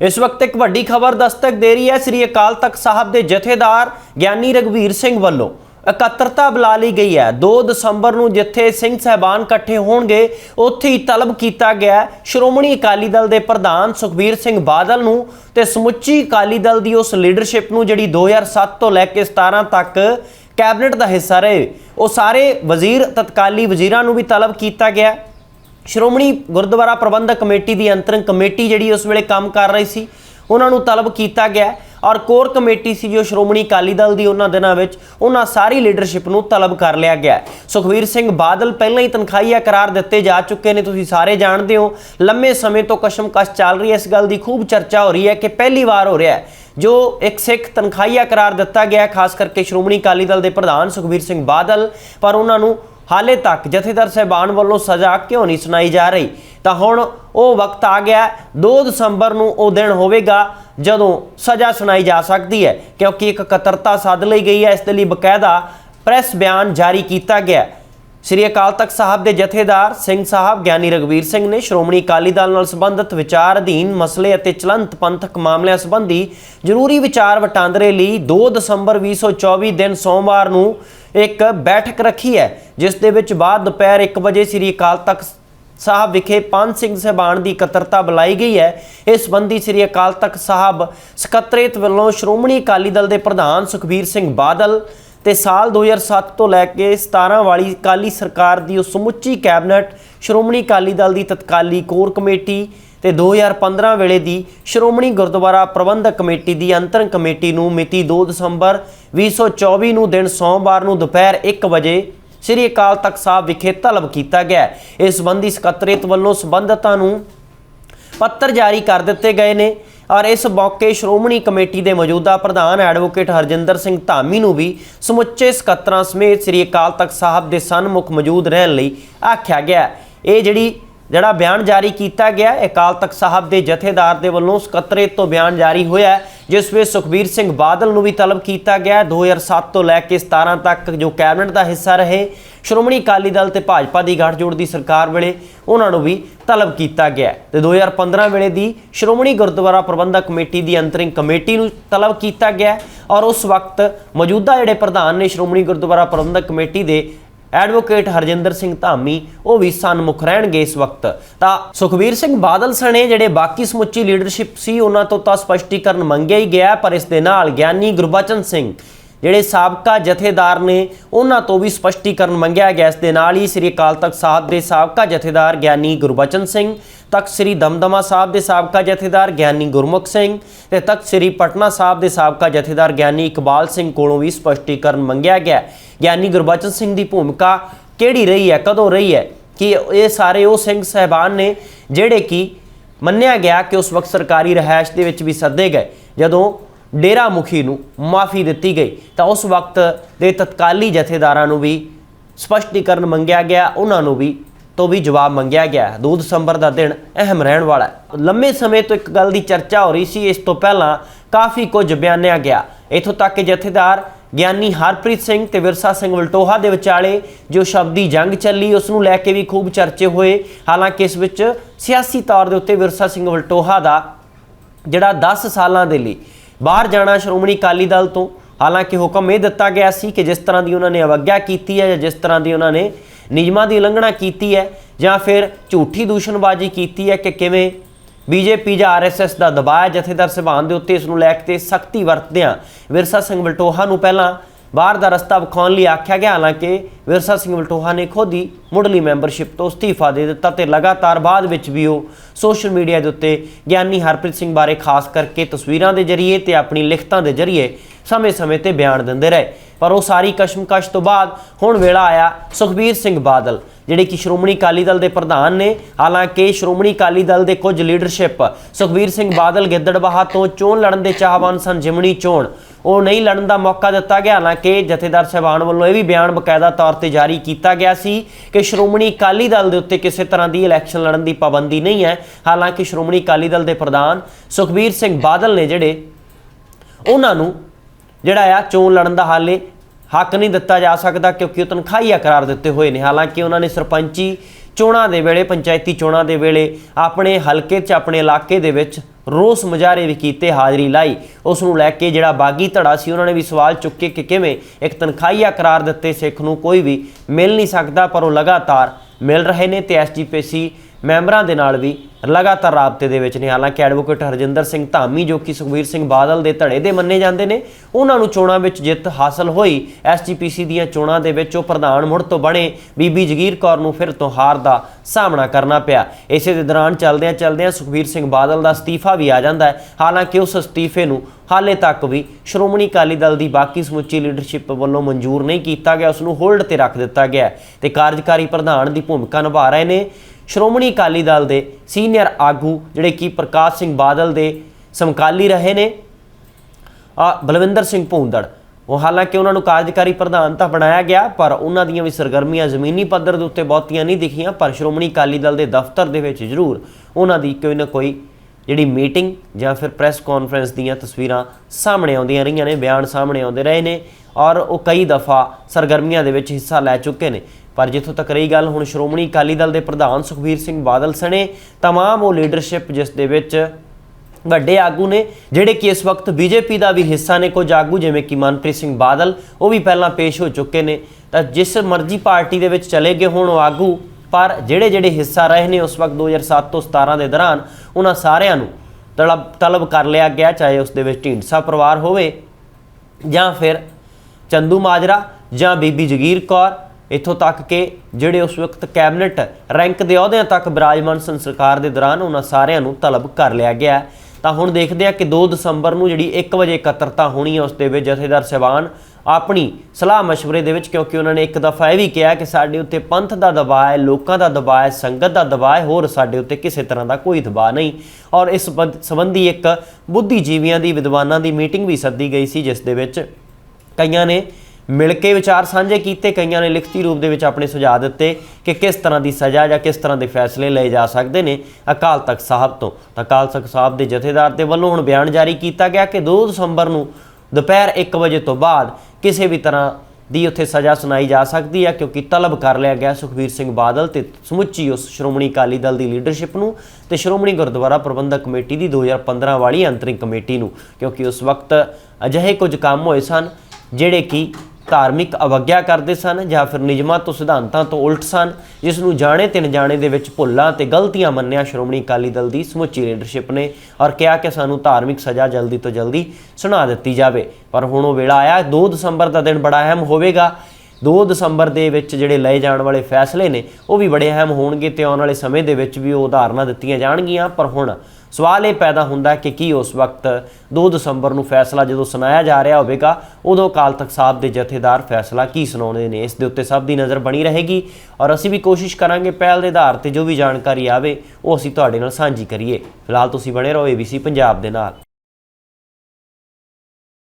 ਇਸ ਵਕਤ ਇੱਕ ਵੱਡੀ ਖਬਰ ਦਸਤਕ ਦੇ ਰਹੀ ਹੈ। ਸ੍ਰੀ ਅਕਾਲ ਤਖਤ ਸਾਹਿਬ ਦੇ ਜਥੇਦਾਰ ਗਿਆਨੀ ਰਗਵੀਰ ਸਿੰਘ ਵੱਲੋਂ ਇਕੱਤਰਤਾ ਬੁਲਾ ਲਈ ਗਈ ਹੈ। 2 ਦਸੰਬਰ ਨੂੰ ਜਿੱਥੇ ਸਿੰਘ ਸਹਿਬਾਨ ਇਕੱਠੇ ਹੋਣਗੇ, ਉੱਥੇ ਹੀ ਤਲਬ ਕੀਤਾ ਗਿਆ ਸ਼੍ਰੋਮਣੀ ਅਕਾਲੀ ਦਲ ਦੇ ਪ੍ਰਧਾਨ ਸੁਖਬੀਰ ਸਿੰਘ ਬਾਦਲ ਨੂੰ ਤੇ ਸਮੁੱਚੀ ਅਕਾਲੀ ਦਲ ਦੀ ਉਸ ਲੀਡਰਸ਼ਿਪ ਨੂੰ ਜਿਹੜੀ 2007 ਤੋਂ ਲੈ ਕੇ 17 ਤੱਕ ਕੈਬਨਿਟ ਦਾ ਹਿੱਸਾ ਰਹੇ, ਉਹ ਸਾਰੇ ਵਜ਼ੀਰ, ਤਤਕਾਲੀ ਵਜ਼ੀਰਾਂ ਨੂੰ ਵੀ ਤਲਬ ਕੀਤਾ ਗਿਆ ਸ਼੍ਰੋਮਣੀ ਗੁਰਦੁਆਰਾ ਪ੍ਰਬੰਧਕ ਕਮੇਟੀ ਦੀ ਅੰਤਰਿਮ ਕਮੇਟੀ ਜਿਹੜੀ ਉਸ ਵੇਲੇ ਕੰਮ ਕਰ ਰਹੀ ਸੀ, ਉਹਨਾਂ ਨੂੰ ਤਲਬ ਕੀਤਾ ਗਿਆ ਔਰ ਕੋਰ ਕਮੇਟੀ ਸੀ ਜੋ ਸ਼੍ਰੋਮਣੀ ਅਕਾਲੀ ਦਲ ਦੀ ਉਹਨਾਂ ਦਿਨਾਂ ਵਿੱਚ ਉਹਨਾਂ ਸਾਰੀ ਲੀਡਰਸ਼ਿਪ ਨੂੰ ਤਲਬ ਕਰ ਲਿਆ ਗਿਆ ਹੈ। ਸੁਖਵੀਰ ਸਿੰਘ ਬਾਦਲ ਪਹਿਲਾਂ ਹੀ ਤਨਖਾਹੀਆ ਕਰਾਰ ਦਿੱਤੇ ਜਾ ਚੁੱਕੇ ਨੇ, ਤੁਸੀਂ ਸਾਰੇ ਜਾਣਦੇ ਹੋ। ਲੰਮੇ ਸਮੇਂ ਤੋਂ ਕਸ਼ਮਕਸ਼ ਚੱਲ ਰਹੀ ਹੈ। ਇਸ ਗੱਲ ਦੀ ਖੂਬ ਚਰਚਾ ਹੋ ਰਹੀ ਹੈ ਕਿ ਪਹਿਲੀ ਵਾਰ ਹੋ ਰਿਹਾ ਹੈ। ਜੋ ਇੱਕ ਸਿੱਖ ਤਨਖਾਹੀਆ ਕਰਾਰ ਦਿੱਤਾ ਗਿਆ ਖਾਸ ਕਰਕੇ ਸ਼੍ਰੋਮਣੀ ਅਕਾਲੀ ਦਲ ਦੇ ਪ੍ਰਧਾਨ ਸੁਖਬੀਰ ਸਿੰਘ ਬਾਦਲ, ਪਰ ਉਹਨਾਂ ਨੂੰ ਹਾਲੇ ਤੱਕ ਜਥੇਦਾਰ ਸਹਿਬਾਨ ਵੱਲੋਂ ਸਜ਼ਾ ਕਿਉਂ ਨਹੀਂ ਸੁਣਾਈ ਜਾ ਰਹੀ? ਤਾਂ ਹੁਣ ਉਹ ਵਕਤ ਆ ਗਿਆ ਹੈ, 2 ਦਸੰਬਰ ਨੂੰ ਉਹ ਦਿਨ ਹੋਵੇਗਾ ਜਦੋਂ ਸਜ਼ਾ ਸੁਣਾਈ ਜਾ ਸਕਦੀ ਹੈ ਕਿਉਂਕਿ ਇੱਕ ਕਤਰਤਾ ਸੱਦ ਲਈ ਗਈ ਹੈ। ਇਸ ਦੇ ਲਈ ਬਕਾਇਦਾ ਪ੍ਰੈਸ ਬਿਆਨ ਜਾਰੀ ਕੀਤਾ ਗਿਆ ਸ੍ਰੀ ਅਕਾਲ ਤਖਤ ਸਾਹਿਬ ਦੇ ਜਥੇਦਾਰ ਸਿੰਘ ਸਾਹਿਬ ਗਿਆਨੀ ਰਗਵੀਰ ਸਿੰਘ ਨੇ ਸ਼੍ਰੋਮਣੀ ਅਕਾਲੀ ਦਲ ਨਾਲ ਸੰਬੰਧਿਤ ਵਿਚਾਰ ਅਧੀਨ ਮਸਲੇ ਅਤੇ ਚਲੰਤ ਪੰਥਕ ਮਾਮਲਿਆਂ ਸੰਬੰਧੀ ਜ਼ਰੂਰੀ ਵਿਚਾਰ ਵਟਾਂਦਰੇ ਲਈ 2 ਦਸੰਬਰ 2024 ਦਿਨ ਸੋਮਵਾਰ ਨੂੰ ਇੱਕ ਬੈਠਕ ਰੱਖੀ ਹੈ, ਜਿਸ ਦੇ ਵਿੱਚ ਬਾਅਦ ਦੁਪਹਿਰ 1 ਵਜੇ ਸ੍ਰੀ ਅਕਾਲ ਤਖਤ ਸਾਹਿਬ ਵਿਖੇ ਪੰਜ ਸਿੰਘ ਸਹਿਬਾਨ ਦੀ ਇਕੱਤਰਤਾ ਬੁਲਾਈ ਗਈ ਹੈ। ਇਸ ਸੰਬੰਧੀ ਸ੍ਰੀ ਅਕਾਲ ਤਖਤ ਸਾਹਿਬ ਸਕੱਤਰੇਤ ਵੱਲੋਂ ਸ਼੍ਰੋਮਣੀ ਅਕਾਲੀ ਦਲ ਦੇ ਪ੍ਰਧਾਨ ਸੁਖਬੀਰ ਸਿੰਘ ਬਾਦਲ ਤੇ ਸਾਲ 2007 ਤੋਂ ਲੈ ਕੇ 17 ਵਾਲੀ ਅਕਾਲੀ ਸਰਕਾਰ ਦੀ ਉਹ ਸਮੁੱਚੀ ਕੈਬਨਿਟ, ਸ਼੍ਰੋਮਣੀ ਅਕਾਲੀ ਦਲ ਦੀ ਤਤਕਾਲੀ ਕੋਰ ਕਮੇਟੀ ਤੇ 2015 ਵੇਲੇ ਦੀ ਸ਼੍ਰੋਮਣੀ ਗੁਰਦੁਆਰਾ ਪ੍ਰਬੰਧਕ ਕਮੇਟੀ ਦੀ ਅੰਤਰਿਮ ਕਮੇਟੀ ਨੂੰ ਮਿਤੀ 2 ਦਸੰਬਰ 2024 ਨੂੰ ਦਿਨ ਸੋਮਵਾਰ ਨੂੰ ਦੁਪਹਿਰ 1 ਵਜੇ ਸ੍ਰੀ ਅਕਾਲ ਤਖਤ ਸਾਹਿਬ ਵਿਖੇ ਤਲਬ ਕੀਤਾ ਗਿਆ। ਇਸ ਸੰਬੰਧੀ ਸਕੱਤਰੇਤ ਵੱਲੋਂ ਸੰਬੰਧਤਾਂ ਨੂੰ ਪੱਤਰ ਜਾਰੀ ਕਰ ਦਿੱਤੇ ਗਏ ਨੇ। ਔਰ ਇਸ ਮੌਕੇ ਸ਼੍ਰੋਮਣੀ ਕਮੇਟੀ ਦੇ ਮੌਜੂਦਾ ਪ੍ਰਧਾਨ ਐਡਵੋਕੇਟ ਹਰਜਿੰਦਰ ਸਿੰਘ ਧਾਮੀ ਨੂੰ ਵੀ ਸਮੁੱਚੇ ਸਕੱਤਰਾਂ ਸਮੇਤ ਸ੍ਰੀ ਅਕਾਲ ਤਖਤ ਸਾਹਿਬ ਦੇ ਸਨਮੁਖ ਮੌਜੂਦ ਰਹਿਣ ਲਈ ਆਖਿਆ ਗਿਆ। ਇਹ ਜਿਹੜੀ ਜਿਹੜਾ ਬਿਆਨ ਜਾਰੀ ਕੀਤਾ ਗਿਆ ਅਕਾਲ ਤਖਤ ਸਾਹਿਬ ਦੇ ਜਥੇਦਾਰ ਦੇ ਵੱਲੋਂ ਸਕੱਤਰੇਤ ਤੋਂ ਬਿਆਨ ਜਾਰੀ ਹੋਇਆ ਜਿਸ ਵਿੱਚ ਸੁਖਬੀਰ ਸਿੰਘ ਬਾਦਲ ਨੂੰ ਵੀ ਤਲਬ ਕੀਤਾ ਗਿਆ ਹੈ। 2007 ਤੋਂ ਲੈ ਕੇ 17 ਤੱਕ ਜੋ ਕੈਬਨਿਟ ਦਾ ਹਿੱਸਾ ਰਹੇ, ਸ਼੍ਰੋਮਣੀ ਅਕਾਲੀ ਦਲ ਤੇ ਭਾਜਪਾ ਦੀ ਗੱਠਜੋੜ ਦੀ ਸਰਕਾਰ ਵੇਲੇ ਉਹਨਾਂ ਨੂੰ ਵੀ ਤਲਬ ਕੀਤਾ ਗਿਆ ਹੈ ਤੇ 2015 ਵੇਲੇ ਦੀ ਸ਼੍ਰੋਮਣੀ ਗੁਰਦੁਆਰਾ ਪ੍ਰਬੰਧਕ ਕਮੇਟੀ ਦੀ ਅੰਤਰਿੰਗ ਕਮੇਟੀ ਨੂੰ ਤਲਬ ਕੀਤਾ ਗਿਆ ਔਰ ਉਸ ਵਕਤ ਮੌਜੂਦਾ ਜਿਹੜੇ ਪ੍ਰਧਾਨ ਨੇ ਸ਼੍ਰੋਮਣੀ ਗੁਰਦੁਆਰਾ ਪ੍ਰਬੰਧਕ ਕਮੇਟੀ ਦੇ ਐਡਵੋਕੇਟ ਹਰਜਿੰਦਰ ਸਿੰਘ ਧਾਮੀ, ਉਹ ਵੀ ਸਨਮੁਖ ਰਹਿਣਗੇ ਇਸ ਵਕਤ। ਤਾਂ ਸੁਖਬੀਰ ਸਿੰਘ ਬਾਦਲ ਸਣੇ, ਜਿਹੜੇ ਬਾਕੀ ਸਮੁੱਚੀ ਲੀਡਰਸ਼ਿਪ ਸੀ, ਉਹਨਾਂ ਤੋਂ ਤਾਂ ਸਪਸ਼ਟੀਕਰਨ ਮੰਗਿਆ ਹੀ ਗਿਆ, ਪਰ ਇਸ ਦੇ ਨਾਲ ਗਿਆਨੀ ਗੁਰਬਚਨ ਸਿੰਘ, ਜਿਹੜੇ ਸਾਬਕਾ ਜਥੇਦਾਰ ਨੇ, ਉਹਨਾਂ ਤੋਂ ਵੀ ਸਪਸ਼ਟੀਕਰਨ ਮੰਗਿਆ ਗਿਆ। ਇਸ ਦੇ ਨਾਲ ਹੀ ਸ੍ਰੀ ਅਕਾਲ ਤਖਤ ਸਾਹਿਬ ਦੇ ਸਾਬਕਾ ਜਥੇਦਾਰ ਗਿਆਨੀ ਗੁਰਬਚਨ ਸਿੰਘ ਤਖਤ ਸ੍ਰੀ ਦਮਦਮਾ ਸਾਹਿਬ ਦੇ ਸਾਬਕਾ ਜਥੇਦਾਰ ਗਿਆਨੀ ਗੁਰਮੁਖ ਸਿੰਘ ਤੇ ਤਖਤ ਸ੍ਰੀ ਪਟਨਾ ਸਾਹਿਬ ਦੇ ਸਾਬਕਾ ਜਥੇਦਾਰ ਗਿਆਨੀ ਇਕਬਾਲ ਸਿੰਘ ਕੋਲੋਂ ਵੀ ਸਪਸ਼ਟੀਕਰਨ ਮੰਗਿਆ ਗਿਆ। ਗਿਆਨੀ ਗੁਰਬਚਨ ਸਿੰਘ ਦੀ ਭੂਮਿਕਾ ਕਿਹੜੀ ਰਹੀ ਹੈ, ਕਦੋਂ ਰਹੀ ਹੈ? ਕਿ ਇਹ ਸਾਰੇ ਉਹ ਸਿੰਘ ਸਹਿਬਾਨ ਨੇ ਜਿਹੜੇ ਕਿ ਮੰਨਿਆ ਗਿਆ ਕਿ ਉਸ ਵਕਤ ਸਰਕਾਰੀ ਰਹਿائش ਦੇ ਵਿੱਚ ਵੀ ਸੱਦੇ ਗਏ, ਜਦੋਂ ਡੇਰਾ ਮੁਖੀ ਨੂੰ ਮਾਫੀ ਦਿੱਤੀ ਗਈ, ਤਾਂ ਉਸ ਵਕਤ ਦੇ ਤਤਕਾਲੀ ਜਥੇਦਾਰਾਂ ਨੂੰ ਵੀ ਸਪਸ਼ਟੀਕਰਨ ਮੰਗਿਆ ਗਿਆ, ਉਹਨਾਂ ਨੂੰ ਵੀ ਤੋਂ ਵੀ ਜਵਾਬ ਮੰਗਿਆ ਗਿਆ। 2 ਦਸੰਬਰ ਦਾ ਦਿਨ ਅਹਿਮ ਰਹਿਣ ਵਾਲਾ ਹੈ। ਲੰਮੇ ਸਮੇਂ ਤੋਂ ਇੱਕ ਗੱਲ ਦੀ ਚਰਚਾ ਹੋ ਰਹੀ ਸੀ। ਇਸ ਤੋਂ ਪਹਿਲਾਂ ਕਾਫੀ ਕੁਝ ਬਿਆਨਿਆ ਗਿਆ। ਇਥੋਂ ਤੱਕ ਕਿ ਜਥੇਦਾਰ ਗਿਆਨੀ ਹਰਪ੍ਰੀਤ ਸਿੰਘ ਤੇ ਵਿਰਸਾ ਸਿੰਘ ਵਲਟੋਹਾ ਦੇ ਵਿਚਾਲੇ ਜੋ ਸ਼ਬਦੀ ਜੰਗ ਚੱਲੀ, ਉਸ ਨੂੰ ਲੈ ਕੇ ਵੀ ਖੂਬ ਚਰਚੇ ਹੋਏ। ਹਾਲਾਂਕਿ ਇਸ ਵਿੱਚ ਸਿਆਸੀ ਤੌਰ ਦੇ ਉੱਤੇ ਵਿਰਸਾ ਸਿੰਘ ਵਲਟੋਹਾ ਦਾ ਜਿਹੜਾ 10 ਸਾਲਾਂ ਦੇ ਲਈ ਬਾਹਰ ਜਾਣਾ ਸ਼੍ਰੋਮਣੀ ਅਕਾਲੀ ਦਲ ਤੋਂ, ਹਾਲਾਂਕਿ ਹੁਕਮ ਇਹ ਦਿੱਤਾ ਗਿਆ ਸੀ ਕਿ ਜਿਸ ਤਰ੍ਹਾਂ ਦੀ ਉਹਨਾਂ ਨੇ ਅਵਗਿਆ ਕੀਤੀ ਹੈ ਜਾਂ ਜਿਸ ਤਰ੍ਹਾਂ ਦੀ ਉਹਨਾਂ ਨੇ ਨਿਯਮਾਂ ਦੀ ਉਲੰਘਣਾ ਕੀਤੀ ਹੈ ਜਾਂ ਫਿਰ ਝੂਠੀ ਦੂਸ਼ਣਬਾਜ਼ੀ ਕੀਤੀ ਹੈ ਕਿ ਕਿਵੇਂ ਬੀਜੇਪੀ ਜਾਂ ਆਰਐਸਐਸ ਦਾ ਦਬਾਅ ਜਥੇਦਾਰ ਸਭਾਨ ਦੇ ਉੱਤੇ ਇਸ ਨੂੰ ਲੈ ਕੇ ਸਖਤੀ ਵਰਤਦਿਆਂ ਵਿਰਸਾ ਸਿੰਘ ਬਲਟੋਹਾ ਨੂੰ ਪਹਿਲਾਂ ਬਾਹਰ ਦਾ ਰਸਤਾ ਵਿਖਾਉਣ ਲਈ ਆਖਿਆ ਗਿਆ, ਹਾਲਾਂਕਿ ਵਿਰਸਾ ਸਿੰਘ ਵਲਟੋਹਾ ਨੇ ਖੁਦ ਹੀ ਮੁੱਢਲੀ ਮੈਂਬਰਸ਼ਿਪ ਤੋਂ ਅਸਤੀਫਾ ਦੇ ਦਿੱਤਾ ਤੇ ਲਗਾਤਾਰ ਬਾਅਦ ਵਿੱਚ ਵੀ ਉਹ ਸੋਸ਼ਲ ਮੀਡੀਆ ਦੇ ਉੱਤੇ ਗਿਆਨੀ ਹਰਪ੍ਰੀਤ ਸਿੰਘ ਬਾਰੇ ਖਾਸ ਕਰਕੇ ਤਸਵੀਰਾਂ ਦੇ ਜ਼ਰੀਏ ਤੇ ਆਪਣੀ ਲਿਖਤਾਂ ਦੇ ਜ਼ਰੀਏ ਸਮੇਂ-ਸਮੇਂ ਤੇ ਬਿਆਨ ਦਿੰਦੇ ਰਹੇ। ਪਰ ਉਹ ਸਾਰੀ ਕਸ਼ਮਕਸ਼ ਤੋਂ ਬਾਅਦ ਹੁਣ ਵੇਲਾ ਆਇਆ ਸੁਖਬੀਰ ਸਿੰਘ ਬਾਦਲ, ਜਿਹੜੇ ਕਿ ਸ਼੍ਰੋਮਣੀ ਅਕਾਲੀ ਦਲ ਦੇ ਪ੍ਰਧਾਨ ਨੇ। ਹਾਲਾਂਕਿ ਸ਼੍ਰੋਮਣੀ ਅਕਾਲੀ ਦਲ ਦੇ ਕੁਝ ਲੀਡਰਸ਼ਿਪ ਸੁਖਬੀਰ ਸਿੰਘ ਬਾਦਲ ਗਿੱਦੜਬਾਹਾ ਤੋਂ ਚੋਣ ਲੜਨ ਦੇ ਚਾਹਵਾਨ ਸਨ, ਜਿਮਣੀ ਚੋਣ। ਉਹ ਨਹੀਂ ਲੜਨ ਦਾ ਮੌਕਾ ਦਿੱਤਾ ਗਿਆ। ਹਾਲਾਂਕਿ ਜਥੇਦਾਰ ਸਹਿਬਾਨ ਵੱਲੋਂ ਇਹ ਵੀ ਬਿਆਨ ਬਕਾਇਦਾ ਤੌਰ ਤੇ ਜਾਰੀ ਕੀਤਾ ਗਿਆ ਸੀ ਕਿ ਸ਼੍ਰੋਮਣੀ ਅਕਾਲੀ ਦਲ ਦੇ ਉੱਤੇ ਕਿਸੇ ਤਰ੍ਹਾਂ ਦੀ ਇਲੈਕਸ਼ਨ ਲੜਨ ਦੀ ਪਾਬੰਦੀ ਨਹੀਂ ਹੈ। ਹਾਲਾਂਕਿ ਸ਼੍ਰੋਮਣੀ ਅਕਾਲੀ ਦਲ ਦੇ ਪ੍ਰਧਾਨ ਸੁਖਬੀਰ ਸਿੰਘ ਬਾਦਲ ਨੇ ਜਿਹੜੇ ਉਹਨਾਂ ਨੂੰ ਜਿਹੜਾ ਆ ਚੋਣ ਲੜਨ ਦਾ ਹਾਲੇ ਹੱਕ ਨਹੀਂ ਦਿੱਤਾ ਜਾ ਸਕਦਾ ਕਿਉਂਕਿ ਉਹ ਤਨਖਾਹੀਆ ਕਰਾਰ ਦਿੱਤੇ ਹੋਏ ਨੇ। ਹਾਲਾਂਕਿ ਉਹਨਾਂ ਨੇ ਸਰਪੰਚੀ ਚੋਣਾਂ ਦੇ ਵੇਲੇ, ਪੰਚਾਇਤੀ ਚੋਣਾਂ ਦੇ ਵੇਲੇ ਆਪਣੇ ਹਲਕੇ 'ਚ, ਆਪਣੇ ਇਲਾਕੇ ਦੇ ਵਿੱਚ ਰੋਸ ਮੁਜ਼ਾਹਰੇ ਵੀ ਕੀਤੇ, ਹਾਜ਼ਰੀ ਲਾਈ। ਉਸ ਨੂੰ ਲੈ ਕੇ ਜਿਹੜਾ ਬਾਗੀ ਧੜਾ ਸੀ, ਉਹਨਾਂ ਨੇ ਵੀ ਸਵਾਲ ਚੁੱਕੇ ਕਿ ਕਿਵੇਂ ਇੱਕ ਤਨਖਾਹੀਆ ਕਰਾਰ ਦਿੱਤੇ, ਸਿੱਖ ਨੂੰ ਕੋਈ ਵੀ ਮਿਲ ਨਹੀਂ ਸਕਦਾ, ਪਰ ਉਹ ਲਗਾਤਾਰ ਮਿਲ ਰਹੇ ਨੇ ਤੇ ਐਸਜੀਪੀਸੀ ਮੈਂਬਰਾਂ ਦੇ ਨਾਲ ਵੀ ਲਗਾਤਾਰ ਰਾਬਤੇ ਦੇ ਵਿੱਚ ਨੇ। ਹਾਲਾਂਕਿ ਐਡਵੋਕੇਟ ਹਰਜਿੰਦਰ ਸਿੰਘ ਧਾਮੀ, ਜੋ ਕਿ ਸੁਖਬੀਰ ਸਿੰਘ ਬਾਦਲ ਦੇ ਧੜੇ ਦੇ ਮੰਨੇ ਜਾਂਦੇ ਨੇ, ਉਹਨਾਂ ਨੂੰ ਚੋਣਾਂ ਵਿੱਚ ਜਿੱਤ ਹਾਸਲ ਹੋਈ। ਐਸਜੀਪੀਸੀ ਦੀਆਂ ਚੋਣਾਂ ਦੇ ਵਿੱਚ ਉਹ ਪ੍ਰਧਾਨ ਮੁੜ ਤੋਂ ਬਣੇ ਬੀਬੀ ਜਗੀਰ ਕੌਰ ਨੂੰ ਫਿਰ ਤੋਂ ਹਾਰ ਦਾ ਸਾਹਮਣਾ ਕਰਨਾ ਪਿਆ। ਇਸੇ ਦੇ ਦੌਰਾਨ ਚਲਦਿਆਂ ਚਲਦਿਆਂ ਸੁਖਬੀਰ ਸਿੰਘ ਬਾਦਲ ਦਾ ਅਸਤੀਫਾ ਵੀ ਆ ਜਾਂਦਾ ਹੈ। ਹਾਲਾਂਕਿ ਉਸ ਅਸਤੀਫੇ ਨੂੰ ਹਾਲੇ ਤੱਕ ਵੀ ਸ਼੍ਰੋਮਣੀ ਅਕਾਲੀ ਦਲ ਦੀ ਬਾਕੀ ਸਮੁੱਚੀ ਲੀਡਰਸ਼ਿਪ ਵੱਲੋਂ ਮਨਜ਼ੂਰ ਨਹੀਂ ਕੀਤਾ ਗਿਆ। ਉਸ ਨੂੰ ਹੋਲਡ ਤੇ ਰੱਖ ਦਿੱਤਾ ਗਿਆ ਹੈ ਤੇ ਕਾਰਜਕਾਰੀ ਪ੍ਰਧਾਨ ਦੀ ਭੂਮਿਕਾ ਨਿਭਾ ਰਹੇ ਨੇ। ਸ਼੍ਰੋਮਣੀ ਅਕਾਲੀ ਦਲ ਦੇ ਸੀਨੀਅਰ ਆਗੂ ਜਿਹੜੇ ਕਿ ਪ੍ਰਕਾਸ਼ ਸਿੰਘ ਬਾਦਲ ਦੇ ਸਮਕਾਲੀ ਰਹੇ ਨੇ। ਆ, ਬਲਵਿੰਦਰ ਸਿੰਘ ਭੂੰਦੜ। ਉਹ ਹਾਲਾਂਕਿ ਉਹਨਾਂ ਨੂੰ ਕਾਰਜਕਾਰੀ ਪ੍ਰਧਾਨ ਤਾਂ ਬਣਾਇਆ ਗਿਆ, ਪਰ ਉਹਨਾਂ ਦੀਆਂ ਵੀ ਸਰਗਰਮੀਆਂ ਜ਼ਮੀਨੀ ਪੱਧਰ ਦੇ ਉੱਤੇ ਬਹੁਤੀਆਂ ਨਹੀਂ ਦਿਖੀਆਂ, ਪਰ ਸ਼੍ਰੋਮਣੀ ਅਕਾਲੀ ਦਲ ਦੇ ਦਫ਼ਤਰ ਦੇ ਵਿੱਚ ਜ਼ਰੂਰ ਉਹਨਾਂ ਦੀ ਕੋਈ ਨਾ ਕੋਈ ਜਿਹੜੀ ਮੀਟਿੰਗ ਜਾਂ ਫਿਰ ਪ੍ਰੈਸ ਕਾਨਫਰੰਸ ਦੀਆਂ ਤਸਵੀਰਾਂ ਸਾਹਮਣੇ ਆਉਂਦੀਆਂ ਰਹੀਆਂ ਨੇ, ਬਿਆਨ ਸਾਹਮਣੇ ਆਉਂਦੇ ਰਹੇ ਨੇ ਔਰ ਉਹ ਕਈ ਦਫਾ ਸਰਗਰਮੀਆਂ ਦੇ ਵਿੱਚ ਹਿੱਸਾ ਲੈ ਚੁੱਕੇ ਨੇ। ਪਰ ਜਿੱਥੋਂ ਤੱਕ ਰਹੀ ਗੱਲ ਹੁਣ ਸ਼੍ਰੋਮਣੀ ਅਕਾਲੀ ਦਲ ਦੇ ਪ੍ਰਧਾਨ ਸੁਖਬੀਰ ਸਿੰਘ ਬਾਦਲ ਸਣੇ तमाम ਉਹ ਲੀਡਰਸ਼ਿਪ ਜਿਸ ਦੇ ਵਿੱਚ ਵੱਡੇ ਆਗੂ ਨੇ ਜਿਹੜੇ ਕਿ ਇਸ ਵਕਤ ਬੀਜੇਪੀ ਦਾ ਵੀ ਹਿੱਸਾ ਨੇ ਕੁਝ ਆਗੂ ਜਿਵੇਂ ਕਿ ਮਨਪ੍ਰੀਤ ਸਿੰਘ ਬਾਦਲ ਉਹ ਵੀ ਪਹਿਲਾਂ ਪੇਸ਼ ਹੋ ਚੁੱਕੇ ਨੇ ਤਾਂ ਜਿਸ ਮਰਜ਼ੀ ਪਾਰਟੀ ਦੇ ਵਿੱਚ ਚਲੇ ਗਏ ਹੁਣ ਉਹ ਆਗੂ ਪਰ ਜਿਹੜੇ ਜਿਹੜੇ ਹਿੱਸਾ ਰਹੇ ਨੇ ਉਸ ਵਕਤ 2007 ਤੋਂ 17 ਦੇ ਦੌਰਾਨ ਉਹਨਾਂ ਸਾਰਿਆਂ ਨੂੰ ਤਲਬ ਤਲਬ ਕਰ ਲਿਆ ਗਿਆ ਚਾਹੇ ਉਸ ਦੇ ਵਿੱਚ ਢੀਂਡਸਾ ਪਰਿਵਾਰ ਹੋਵੇ ਜਾਂ ਫਿਰ ਚੰਦੂ ਮਾਜਰਾ ਜਾਂ ਬੀਬੀ ਜਗੀਰ ਕੌਰ ਇੱਥੋਂ ਤੱਕ ਕਿ ਜਿਹੜੇ ਉਸ ਵਕਤ ਕੈਬਨਿਟ ਰੈਂਕ ਦੇ ਅਹੁਦਿਆਂ ਤੱਕ ਬਿਰਾਜਮਾਨ ਸਨ ਸਰਕਾਰ ਦੇ ਦੌਰਾਨ, ਉਹਨਾਂ ਸਾਰਿਆਂ ਨੂੰ ਤਲਬ ਕਰ ਲਿਆ ਗਿਆ। ਤਾਂ ਹੁਣ ਦੇਖਦੇ ਆ ਕਿ 2 ਦਸੰਬਰ ਨੂੰ ਜਿਹੜੀ 1 ਵਜੇ ਇਕੱਤਰਤਾ ਹੋਣੀ ਹੈ, ਉਸ ਦੇ ਵਿੱਚ ਜਥੇਦਾਰ ਸਹਿਬਾਨ ਆਪਣੀ ਸਲਾਹ مشਵਰੇ ਦੇ ਵਿੱਚ, ਕਿਉਂਕਿ ਉਹਨਾਂ ਨੇ ਇੱਕ ਦਫਾ ਇਹ ਵੀ ਕਿਹਾ ਕਿ ਸਾਡੇ ਉੱਤੇ ਪੰਥ ਦਾ ਦਬਾਅ ਹੈ, ਲੋਕਾਂ ਦਾ ਦਬਾਅ ਹੈ, ਸੰਗਤ ਦਾ ਦਬਾਅ ਹੈ, ਹੋਰ ਸਾਡੇ ਉੱਤੇ ਕਿਸੇ ਤਰ੍ਹਾਂ ਦਾ ਕੋਈ ਦਬਾਅ ਨਹੀਂ। ਔਰ ਇਸ ਸੰਬੰਧ- ਸੰਬੰਧੀ ਇੱਕ ਬੁੱਧੀਜੀਵੀਆਂ ਦੀ, ਵਿਦਵਾਨਾਂ ਦੀ ਮੀਟਿੰਗ ਵੀ ਸੱਦੀ ਗਈ ਸੀ, ਜਿਸ ਦੇ ਵਿੱਚ ਕਈਆਂ ਨੇ ਮਿਲ ਕੇ ਵਿਚਾਰ ਸਾਂਝੇ ਕੀਤੇ, ਕਈਆਂ ਨੇ ਲਿਖਤੀ ਰੂਪ ਦੇ ਵਿੱਚ ਆਪਣੇ ਸੁਝਾਅ ਦਿੱਤੇ ਕਿ ਕਿਸ ਤਰ੍ਹਾਂ ਦੀ ਸਜ਼ਾ ਜਾਂ ਕਿਸ ਤਰ੍ਹਾਂ ਦੇ ਫੈਸਲੇ ਲਏ ਜਾ ਸਕਦੇ ਨੇ ਅਕਾਲ ਤਖਤ ਸਾਹਿਬ ਤੋਂ। ਤਾਂ ਅਕਾਲ ਤਖਤ ਸਾਹਿਬ ਦੇ ਜਥੇਦਾਰ ਦੇ ਵੱਲੋਂ ਹੁਣ ਬਿਆਨ ਜਾਰੀ ਕੀਤਾ ਗਿਆ ਕਿ 2 ਦਸੰਬਰ ਨੂੰ ਦੁਪਹਿਰ 1 ਵਜੇ ਤੋਂ ਬਾਅਦ ਕਿਸੇ ਵੀ ਤਰ੍ਹਾਂ ਦੀ ਉੱਥੇ ਸਜ਼ਾ ਸੁਣਾਈ ਜਾ ਸਕਦੀ ਹੈ, ਕਿਉਂਕਿ ਤਲਬ ਕਰ ਲਿਆ ਗਿਆ ਸੁਖਬੀਰ ਸਿੰਘ ਬਾਦਲ ਤੇ ਸਮੁੱਚੀ ਉਸ ਸ਼੍ਰੋਮਣੀ ਅਕਾਲੀ ਦਲ ਦੀ ਲੀਡਰਸ਼ਿਪ ਨੂੰ ਤੇ ਸ਼੍ਰੋਮਣੀ ਗੁਰਦੁਆਰਾ ਪ੍ਰਬੰਧਕ ਕਮੇਟੀ ਦੀ 2015 ਵਾਲੀ ਅੰਤਰਿਮ ਕਮੇਟੀ ਨੂੰ, ਕਿਉਂਕਿ ਉਸ ਵਕਤ ਅਜਿਹੇ ਕੁਝ ਕੰਮ ਹੋਏ ਸਨ ਜਿਹੜੇ ਕਿ ਧਾਰਮਿਕ ਅਵਗਿਆ ਕਰਦੇ ਸਨ ਜਾਂ ਫਿਰ ਨਿਯਮਾਂ ਤੋਂ ਸਿਧਾਂਤਾਂ ਤੋਂ ਉਲਟ ਸਨ, ਜਿਸ ਨੂੰ ਜਾਣੇ ਤਿੰਨ ਜਾਣੇ ਦੇ ਵਿੱਚ ਭੁੱਲਾਂ ਤੇ ਗਲਤੀਆਂ ਮੰਨਿਆ ਸ਼੍ਰੋਮਣੀ ਅਕਾਲੀ ਦਲ ਦੀ ਸਮੁੱਚੀ ਲੀਡਰਸ਼ਿਪ ਨੇ ਔਰ ਕਿਹਾ ਕਿ ਸਾਨੂੰ ਧਾਰਮਿਕ ਸਜ਼ਾ ਜਲਦੀ ਤੋਂ ਜਲਦੀ ਸੁਣਾ ਦਿੱਤੀ ਜਾਵੇ। ਪਰ ਹੁਣ ਉਹ ਵੇਲਾ ਆਇਆ 2 ਦਸੰਬਰ ਦਾ ਦਿਨ ਬੜਾ ਅਹਿਮ ਹੋਵੇਗਾ। 2 ਦਸੰਬਰ ਦੇ ਵਿੱਚ ਜਿਹੜੇ ਲਏ ਜਾਣ ਵਾਲੇ ਫੈਸਲੇ ਨੇ, ਉਹ ਵੀ ਬੜੇ ਅਹਿਮ ਹੋਣਗੇ ਤੇ ਆਉਣ ਵਾਲੇ ਸਮੇਂ ਦੇ ਵਿੱਚ ਵੀ ਉਹ ਉਦਾਹਰਨਾਂ ਦਿੱਤੀਆਂ ਜਾਣਗੀਆਂ। ਪਰ ਹੁਣ ਸਵਾਲ ਇਹ ਪੈਦਾ ਹੁੰਦਾ ਕਿ ਕੀ ਉਸ ਵਕਤ 2 ਦਸੰਬਰ ਨੂੰ ਫੈਸਲਾ ਜਦੋਂ ਸੁਣਾਇਆ ਜਾ ਰਿਹਾ ਹੋਵੇਗਾ, ਉਦੋਂ ਅਕਾਲ ਤਖਤ ਸਾਹਿਬ ਦੇ ਜਥੇਦਾਰ ਫੈਸਲਾ ਕੀ ਸੁਣਾਉਂਦੇ ਨੇ? ਇਸ ਦੇ ਉੱਤੇ ਸਭ ਦੀ ਨਜ਼ਰ ਬਣੀ ਰਹੇਗੀ ਔਰ ਅਸੀਂ ਵੀ ਕੋਸ਼ਿਸ਼ ਕਰਾਂਗੇ ਪਹਿਲ ਦੇ ਆਧਾਰ ਤੇ ਜੋ ਵੀ ਜਾਣਕਾਰੀ ਆਵੇ, ਉਹ ਅਸੀਂ ਤੁਹਾਡੇ ਨਾਲ ਸਾਂਝੀ ਕਰੀਏ। ਫਿਲਹਾਲ ਤੁਸੀਂ ਬਣੇ ਰਹੋ ABC ਪੰਜਾਬ ਦੇ ਨਾਲ।